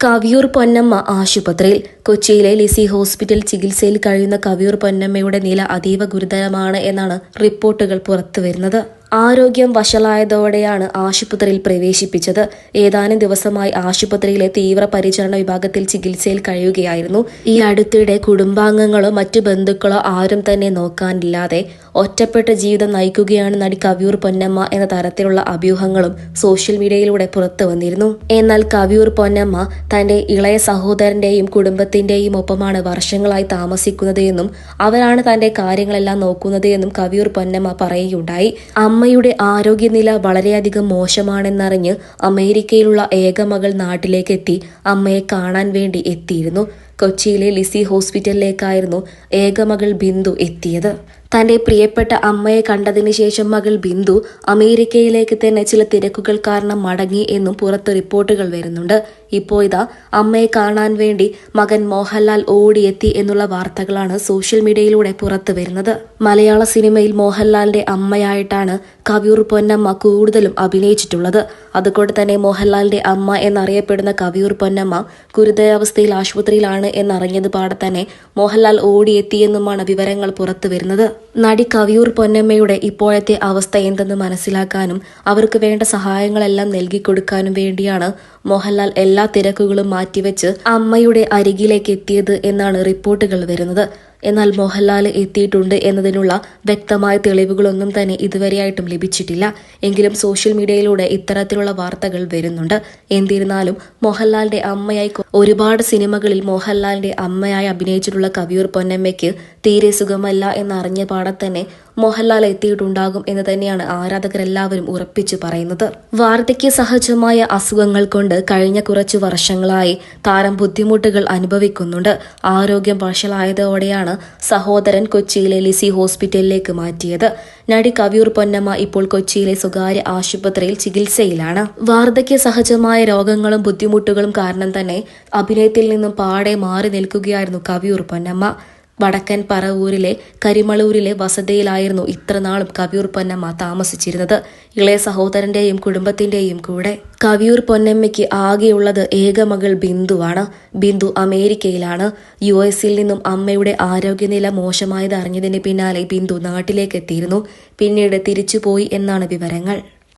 കവിയൂർ പൊന്നമ്മ ആശുപത്രിയിൽ കൊച്ചിയിലെ ലിസി ഹോസ്പിറ്റൽ ചികിത്സയിൽ കഴിയുന്ന കവിയൂർ പൊന്നമ്മയുടെ നില അതീവ ഗുരുതരമാണ് എന്നാണ് റിപ്പോർട്ടുകൾ പുറത്തുവരുന്നത്. ആരോഗ്യം വഷളായതോടെയാണ് ആശുപത്രിയിൽ പ്രവേശിപ്പിച്ചത്. ഏതാനും ദിവസമായി ആശുപത്രിയിലെ തീവ്രപരിചരണ വിഭാഗത്തിൽ ചികിത്സയിൽ കഴിയുകയായിരുന്നു. ഈ അടുത്തിടെ കുടുംബാംഗങ്ങളോ മറ്റു ബന്ധുക്കളോ ആരും തന്നെ നോക്കാനില്ലാതെ ഒറ്റപ്പെട്ട ജീവിതം നയിക്കുകയാണ് നടി കവിയൂർ പൊന്നമ്മ എന്ന തരത്തിലുള്ള അഭ്യൂഹങ്ങളും സോഷ്യൽ മീഡിയയിലൂടെ പുറത്തു വന്നിരുന്നു. എന്നാൽ കവിയൂർ പൊന്നമ്മ തന്റെ ഇളയ സഹോദരന്റെയും കുടുംബത്തിന്റെയും ഒപ്പമാണ് വർഷങ്ങളായി താമസിക്കുന്നത് എന്നും അവരാണ് തന്റെ കാര്യങ്ങളെല്ലാം നോക്കുന്നത് എന്നും കവിയൂർ പൊന്നമ്മ പറയുകയുണ്ടായി. അമ്മയുടെ ആരോഗ്യനില വളരെയധികം മോശമാണെന്നറിഞ്ഞ് അമേരിക്കയിലുള്ള ഏക മകൾ നാട്ടിലേക്ക് എത്തി അമ്മയെ കാണാൻ വേണ്ടി എത്തിയിരുന്നു. കൊച്ചിയിലെ ലിസി ഹോസ്പിറ്റലിലേക്കായിരുന്നു ഏകമകൾ ബിന്ദു എത്തിയത്. തന്റെ പ്രിയപ്പെട്ട അമ്മയെ കണ്ടതിന് ശേഷം മകൾ ബിന്ദു അമേരിക്കയിലേക്ക് തന്നെ ചില തിരക്കുകൾ കാരണം മടങ്ങി എന്നും പുറത്ത് റിപ്പോർട്ടുകൾ വരുന്നുണ്ട്. ഇപ്പോൾ ഇതാ അമ്മയെ കാണാൻ വേണ്ടി മകൻ മോഹൻലാൽ ഓടിയെത്തി എന്നുള്ള വാർത്തകളാണ് സോഷ്യൽ മീഡിയയിലൂടെ പുറത്തു വരുന്നത്. മലയാള സിനിമയിൽ മോഹൻലാലിന്റെ അമ്മയായിട്ടാണ് കവിയൂർ പൊന്നമ്മ കൂടുതലും അഭിനയിച്ചിട്ടുള്ളത്. അതുകൊണ്ട് തന്നെ മോഹൻലാലിന്റെ അമ്മ എന്നറിയപ്പെടുന്ന കവിയൂർ പൊന്നമ്മ ഗുരുതരാവസ്ഥയിൽ ആശുപത്രിയിലാണ് എന്നറിഞ്ഞത് പാടെ തന്നെ മോഹൻലാൽ ഓടിയെത്തിയെന്നുമാണ് വിവരങ്ങൾ പുറത്തു വരുന്നത് നടി കവിയൂർ പൊന്നമ്മയുടെ ഇപ്പോഴത്തെ അവസ്ഥ എന്തെന്ന് മനസ്സിലാക്കാനും അവർക്ക് വേണ്ട സഹായങ്ങളെല്ലാം നൽകിക്കൊടുക്കാനും വേണ്ടിയാണ് മോഹൻലാൽ എല്ലാ തിരക്കുകളും മാറ്റിവെച്ച് അമ്മയുടെ അരികിലേക്ക് എത്തിയത് എന്നാണ് റിപ്പോർട്ടുകൾ വരുന്നത്. എന്നാൽ മോഹൻലാൽ എത്തിയിട്ടുണ്ട് എന്നതിനുള്ള വ്യക്തമായ തെളിവുകളൊന്നും തന്നെ ഇതുവരെയായിട്ടും ലഭിച്ചിട്ടില്ല. എങ്കിലും സോഷ്യൽ മീഡിയയിലൂടെ ഇത്തരത്തിലുള്ള വാർത്തകൾ വരുന്നുണ്ട്. എന്നിരുന്നാലും മോഹൻലാലിന്റെ അമ്മയായി ഒരുപാട് സിനിമകളിൽ മോഹൻലാലിന്റെ അമ്മയായി അഭിനയിച്ചിട്ടുള്ള കവിയൂർ പൊന്നമ്മയ്ക്ക് തീരെ സുഖമല്ല എന്നറിഞ്ഞ പാടെ തന്നെ മോഹൻലാൽ എത്തിയിട്ടുണ്ടാകും എന്ന് തന്നെയാണ് ആരാധകരെല്ലാവരും ഉറപ്പിച്ചു പറയുന്നത്. വാർദ്ധക്യ സഹജമായ അസുഖങ്ങൾ കൊണ്ട് കഴിഞ്ഞ കുറച്ചു വർഷങ്ങളായി താരം ബുദ്ധിമുട്ടുകൾ അനുഭവിക്കുന്നുണ്ട്. ആരോഗ്യം വഷളായതോടെയാണ് സഹോദരൻ കൊച്ചിയിലെ ലിസി ഹോസ്പിറ്റലിലേക്ക് മാറ്റിയത്. നടി കവിയൂർ പൊന്നമ്മ ഇപ്പോൾ കൊച്ചിയിലെ സ്വകാര്യ ആശുപത്രിയിൽ ചികിത്സയിലാണ്. വാർദ്ധക്യ സഹജമായ രോഗങ്ങളും ബുദ്ധിമുട്ടുകളും കാരണം തന്നെ അഭിനയത്തിൽ നിന്നും പാടെ മാറി നിൽക്കുകയായിരുന്നു കവിയൂർ പൊന്നമ്മ. വടക്കൻ പറവൂരിലെ കരിമളൂരിലെ വസതിയിലായിരുന്നു ഇത്രനാളും കവിയൂർ പൊന്നമ്മ താമസിച്ചിരുന്നത്. ഇളയ സഹോദരന്റെയും കുടുംബത്തിന്റെയും കൂടെ. കവിയൂർ പൊന്നമ്മയ്ക്ക് ആകെയുള്ളത് ഏക മകൾ ബിന്ദുവാണ്. ബിന്ദു അമേരിക്കയിലാണ്. യു എസിൽ നിന്നും അമ്മയുടെ ആരോഗ്യനില മോശമായത് അറിഞ്ഞതിന് പിന്നാലെ ബിന്ദു നാട്ടിലേക്ക് എത്തിയിരുന്നു പിന്നീട് തിരിച്ചുപോയി എന്നാണ് വിവരങ്ങൾ.